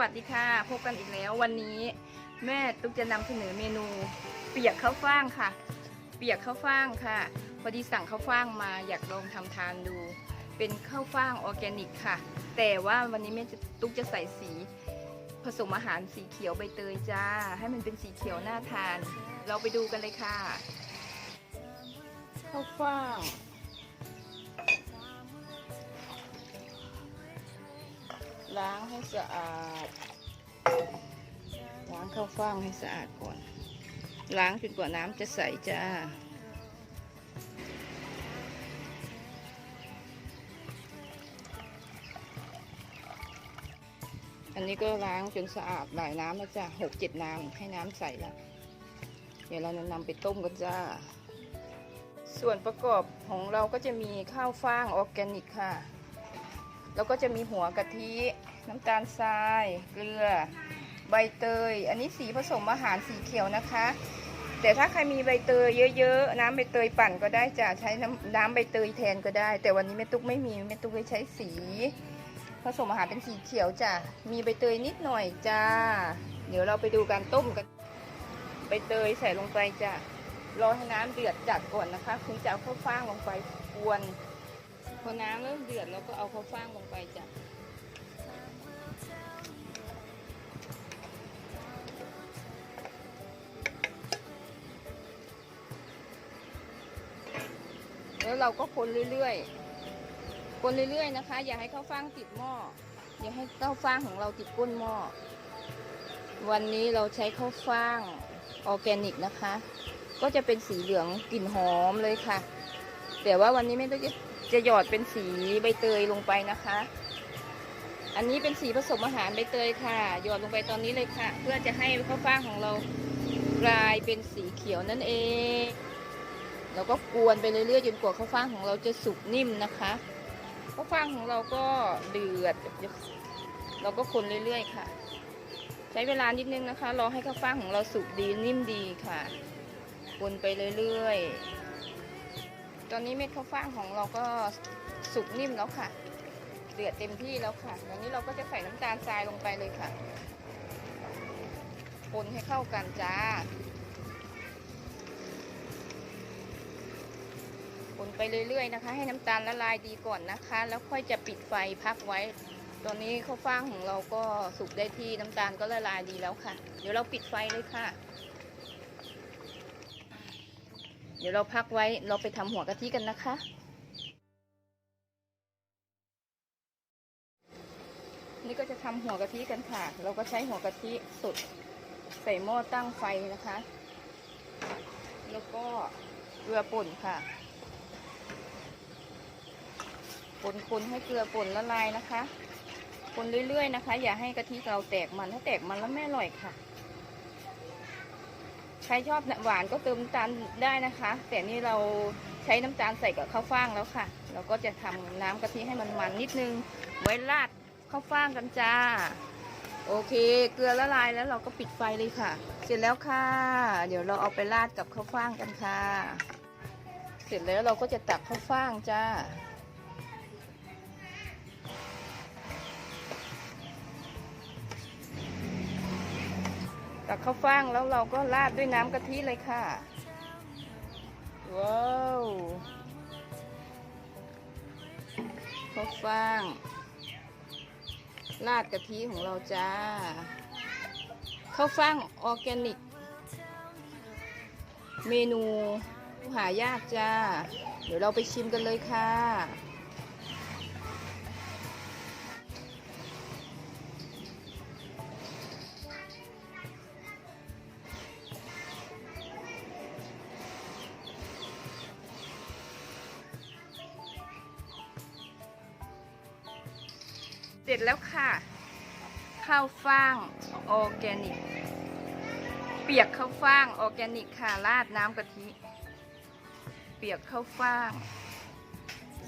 วัสดีค่ะ พบกันอีกแล้ว วันนี้แม่ตุ๊กจะนำเสนอเมนู เปียกข้าวฟ่างค่ะ เปียกข้าวฟ่างค่ะพอดีสั่งข้าวฟ่างมาอยากลองทำทานดู เป็นข้าวฟ่างออร์แกนิกค่ะ แต่ว่าวันนี้แม่ตุ๊กจะใส่สี ผสมอาหารสีเขียวใบเตยจ้า ให้มันเป็นสีเขียวน่าทาน เราไปดูกันเลยค่ะข้าวฟ่าง ล้างให้สะอาด ล้างข้าวฟ่างให้สะอาดก่อน ล้างจนกว่าน้ำจะใสจ้าอันนี้ก็ล้างจนสะอาดหลายน้ำแล้วจ้าหกเจ็ดน้ำให้น้ำใสแล้ว เดี๋ยวเรานำไปต้มกันจ้า ส่วนประกอบของเราก็จะมีข้าวฟ่างออร์แกนิกค่ะ แล้วก็จะมีหัวกะทิ น้ำตาลทราย เกลือ ใบเตย อันนี้สีผสมอาหารสีเขียวนะคะ แต่ถ้าใครมีใบเตยเยอะๆ น้ำใบเตยปั่นก็ได้จ้ะใช้น้ำน้ำใบเตยแทนก็ได้ แต่วันนี้แม่ตุ๊กไม่มีแม่ตุ๊กเลยใช้สี ผสมอาหารเป็นสีเขียวจ้ะ มีใบเตยนิดหน่อยจ้า เดี๋ยวเราไปดูการต้มกัน ใบเตยใส่ลงไปจ้ะ รอให้น้ำเดือดจัดก่อนนะคะคุณจะเอาข้าวฟ่างลงไปกวนพอน้ำเริ่มเดือดเราก็เอาข้าวฟ่างลงไปจ้ะ แล้วเราก็คนเรื่อยๆ คนเรื่อยๆนะคะ อย่าให้ข้าวฟ่างติดหม้อ อย่าให้ข้าวฟ่างของเราติดก้นหม้อ วันนี้เราใช้ข้าวฟ่างออร์แกนิกนะคะ ก็จะเป็นสีเหลืองกลิ่นหอมเลยค่ะ แต่ว่าวันนี้ไม่ต้องจะจะหยอดเป็นสีใบเตยลงไปนะคะ อันนี้เป็นสีผสมอาหารใบเตยค่ะ หยอดลงไปตอนนี้เลยค่ะ เพื่อจะให้ข้าวฟ่างของเรากลายเป็นสีเขียวนั่นเอง เราก็กวนไปเรื่อยๆจนกว่าข้าวฟ่างของเราจะสุกนิ่มนะคะข้าวฟ่างของเราก็เดือดเราก็คนเรื่อยๆค่ะ ใช้เวลานิดนึงนะคะรอให้ข้าวฟ่างของเราสุกดีนิ่มดีค่ะคนไปเรื่อยๆ ตอนนี้เม็ดข้าวฟ่างของเราก็สุกนิ่มแล้วค่ะ เดือดเต็มที่แล้วค่ะตอนนี้เราก็จะใส่น้ำตาลทรายลงไปเลยค่ะ คนให้เข้ากันจ้า คนไปเรื่อยๆนะคะ ให้น้ำตาลละลายดีก่อนนะคะ แล้วค่อยจะปิดไฟพักไว้ ตอนนี้ข้าวฟ่างของเราก็สุกได้ที่น้ำตาลก็ละลายดีแล้วค่ะ เดี๋ยวเราปิดไฟเลยค่ะ เดี๋ยวเราพักไว้เราไปทำหัวกะทิกันนะคะ นี่ก็จะทำหัวกะทิกันค่ะ เราก็ใช้หัวกะทิสดใส่หม้อตั้งไฟนะคะ แล้วก็เกลือป่นค่ะ คนๆให้เกลือป่นละลายนะคะ คนเรื่อยๆนะคะ อย่าให้กะทิเราแตกมันถ้าแตกมันแล้วไม่อร่อยค่ะ ใครชอบหวานก็เติมน้ำตาลได้นะคะ แต่นี่เราใช้น้ำตาลใส่กับข้าวฟ่างแล้วค่ะ เราก็จะทำน้ำกะทิให้มันมันนิดนึง ไว้ราดข้าวฟ่างกันจ้า โอเค เกลือละลายแล้วเราก็ปิดไฟเลยค่ะ เสร็จแล้วค่ะ เดี๋ยวเราเอาไปราดกับข้าวฟ่างกันค่ะ เสร็จแล้วเราก็จะตักข้าวฟ่างจ้า ตักข้าวฟ่างแล้วเราก็ราดด้วยน้ำกะทิเลยค่ะ ว้าวข้าวฟ่าง ราดกะทิของเราจ้าข้าวฟ่างออร์แกนิก เมนูหายากจ้า เดี๋ยวเราไปชิมกันเลยค่ะ เสร็จแล้วค่ะ ข้าวฟ่างออแกนิก เปียกข้าวฟ่างออแกนิกค่ะ ราดน้ำกะทิ เปียกข้าวฟ่าง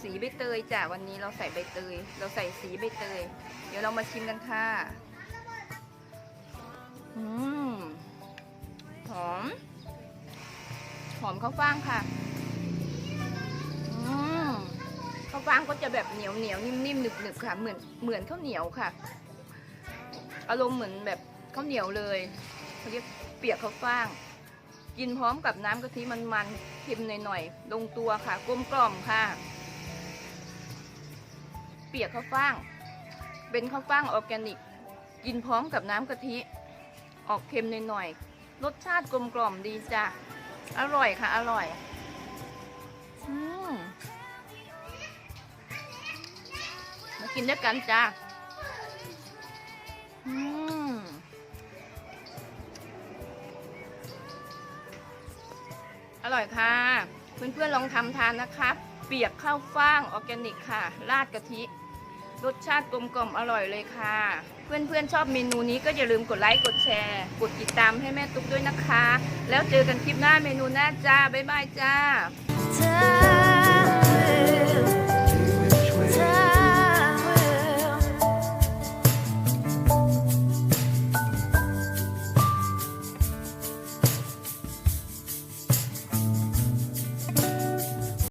สีใบเตยจ้ะวันนี้เราใส่ใบเตย เราใส่สีใบเตย เดี๋ยวเรามาชิมกันค่ะ อืม หอม หอมข้าวฟ่างค่ะ อืม ข้าวฟ่างก็จะแบบเหนียวเหนียวนิ่มๆหนึบๆค่ะ เหมือนเหมือนข้าวเหนียวค่ะ อารมณ์เหมือนแบบข้าวเหนียวเลยเขาเรียกเปียกข้าวฟ่าง กินพร้อมกับน้ำกะทิมันๆเค็มหน่อยๆลงตัวค่ะกลมกล่อมค่ะ เปียกข้าวฟ่าง เป็นข้าวฟ่างออร์แกนิก กินพร้อมกับน้ำกะทิ ออกเค็มหน่อยๆรสชาติกลมกล่อมดีจ้ะอร่อยค่ะ อร่อย อืม มากินด้วยกันจ้าอืมอร่อยค่ะ เพื่อนๆลองทำทานนะคะเปียกข้าวฟ่างออร์แกนิกค่ะ ราดกะทิ รสชาติกลมกล่อมอร่อยเลยค่ะ เพื่อนๆชอบเมนูนี้ก็อย่าลืมกดไลค์กดแชร์ กดติดตามให้แม่ตุ๊กด้วยนะคะ แล้วเจอกันคลิปหน้าเมนูหน้าจ้า บ๊ายบายจ้า